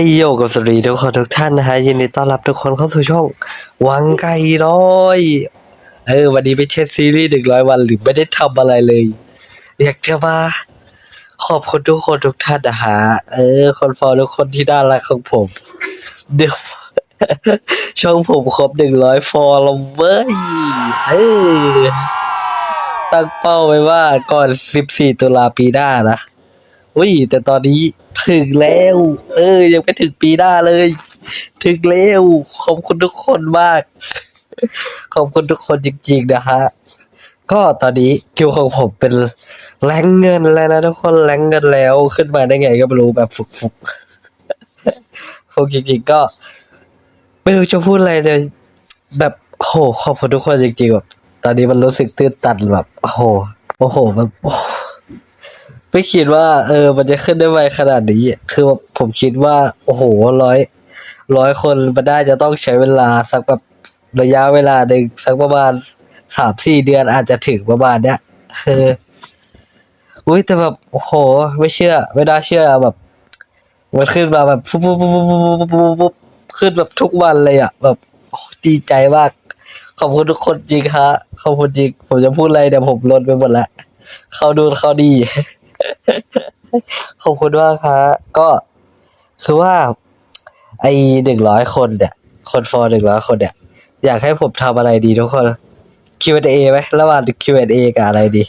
ให้โยกับสรีทุกคนทุกท่านนะฮะยินดีต้อนรับทุกคนเข้าสู่ช่อง วังไก่ร้อยเออวันนี้ไม่ใช่ซีรีส์หนึ่งร้อยวันหรือไม่ได้ทำอะไรเลยอยากจะมาขอบคุณทุกคนทุกท่านนะฮะเออ คนฟอลทุกคนที่น่ารักของผมเดี๋ยวช่องผมครบหนึ่งร้อยฟอลแล้วเว้ยเออตั้งเป้าไว้ว่าก่อนสิบสี่ตุลาปีหน้านะอุ้ยแต่ตอนนี้ ถึงแล้ว เออ ยังไม่ถึงปีหน้าเลย ถึงแล้ว ขอบคุณทุกคนมาก ขอบคุณทุกคนจริงๆนะฮะ ก็ตอนนี้คิวของผมเป็นแรงเงินแล้วนะทุกคนแรงเงินแล้วขึ้นมาได้ไงก็ไม่รู้แบบฟุกๆฟุกจริงๆก็ ไม่รู้จะพูดอะไรเลยแบบโหขอบคุณทุกคนจริงๆแบบตอนนี้มันรู้สึกตื้นตันแบบโอ้โหโอ้โหแบบโอ้ ไม่คิดว่า เออ มันจะขึ้นได้ไวขนาดนี้ คือผมคิดว่า โอ้โหร้อยร้อยคนมันได้จะต้องใช้เวลาสักแบบระยะเวลาหนึ่งสักประมาณสามสี่เดือนอาจจะถึงประมาณเนี้ยเอออุ้ยแต่แบบโอ้โห ไม่เชื่อ ไม่ได้เชื่อแบบมันขึ้นมาแบบปุ๊บปุ๊บปุ๊บปุ๊บปุ๊บปุ๊บขึ้นแบบทุกวันเลยอะ แบบดีใจมากขอบคุณทุกคนจริงฮะขอบคุณจริงผมจะพูดอะไรเดี๋ยวผมลดไปหมดละ เข้าดูเข้าดี ขอบคุณมากครับก็คือว่า ไอหนึ่งร้อยคนเนี่ย คนฟอร์หนึ่งร้อยคนเนี่ย อยากให้ผมทำอะไรดีทุกคน Q&A ไหมระหว่าง Q&A กับอะไรดี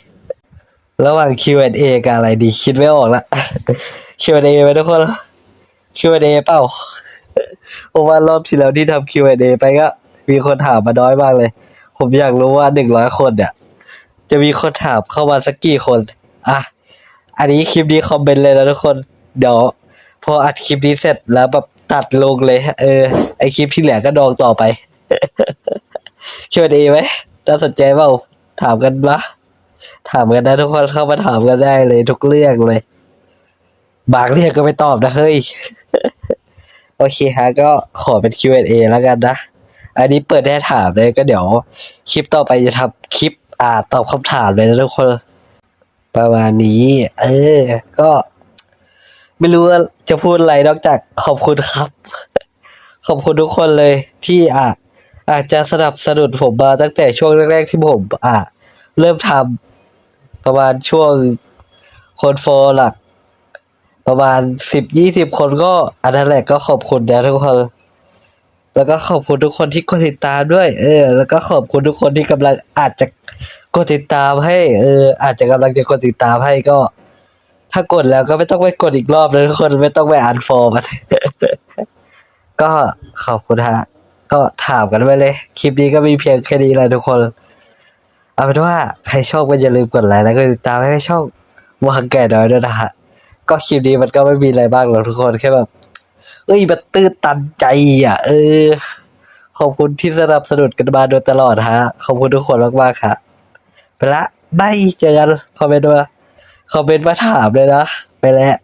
ระหว่าง Q&A กับอะไรดี คิดไม่ออกละ Q&A ไหมทุกคน Q&A เปล่าผมว่ารอบที่แล้วที่ทำ Q&A ไปก็ มีคนถามมาน้อยมากเลย ผมอยากรู้ว่าหนึ่งร้อยคนเนี่ย จะมีคนถามเข้ามาสักกี่คน อะ อันนี้คลิปนี้คอมเมนต์เลยนะทุกคน เดี๋ยวพออัดคลิปนี้เสร็จแล้วแบบตัดลงเลย เออ ไอคลิปที่เหลือก็ดองต่อไปคิดว่าดีไหมน่าสนใจเปล่า ถามกันปะถามกันนะทุกคนเข้ามาถามกันได้เลยทุกเรื่องเลย บางเรื่องก็ไม่ตอบนะเฮ้ย โอเคฮะก็ขอเป็น Q&A แล้วกันนะ อันนี้เปิดให้ถามเลยก็เดี๋ยว คลิปต่อไปจะทำคลิปอ่าตอบคำถามเลยนะทุกคน ประมาณนี้ เออ ก็ ไม่รู้ว่าจะพูดอะไรนอกจากขอบคุณครับ ขอบคุณทุกคนเลยที่อะอาจจะสนับสนุนผมมาตั้งแต่ช่วงแรกๆที่ผม อะ เริ่มทำประมาณช่วงคนโฟหลัก ประมาณสิบยี่สิบคนก็อันนั้นแหละก็ขอบคุณนะทุกคน แล้วก็ขอบคุณทุกคนที่กดติดตามด้วย เออ แล้วก็ขอบคุณทุกคนที่กำลังอาจจะ กดติดตามให้เอออาจจะกำลังจะกดติดตามให้ก็ ถ้ากดแล้วก็ไม่ต้องไปกดอีกรอบเลยทุกคนไม่ต้องไปอ่านฟอร์มันก็ขอบคุณฮะ ก็ถามกันไปเลย คลิปนี้ก็มีเพียงแค่นี้แหละทุกคน เอาเป็นว่าใครชอบก็อย่าลืมกดไลค์แล้วก็ติดตามให้ช่องวางแก่น้อยด้วยนะฮะ ก็คลิปนี้มันก็ไม่มีอะไรบ้างหรอกทุกคนแค่แบบเอ้ยมันตื้นตันใจอะ เออ ขอบคุณที่สนับสนุนกันมาโดยตลอดฮะ ขอบคุณทุกคนมากๆครับ ไปละบายเจอกันคอมเมนต์มาคอมเมนต์มาถามเลยนะ ไปแล้ว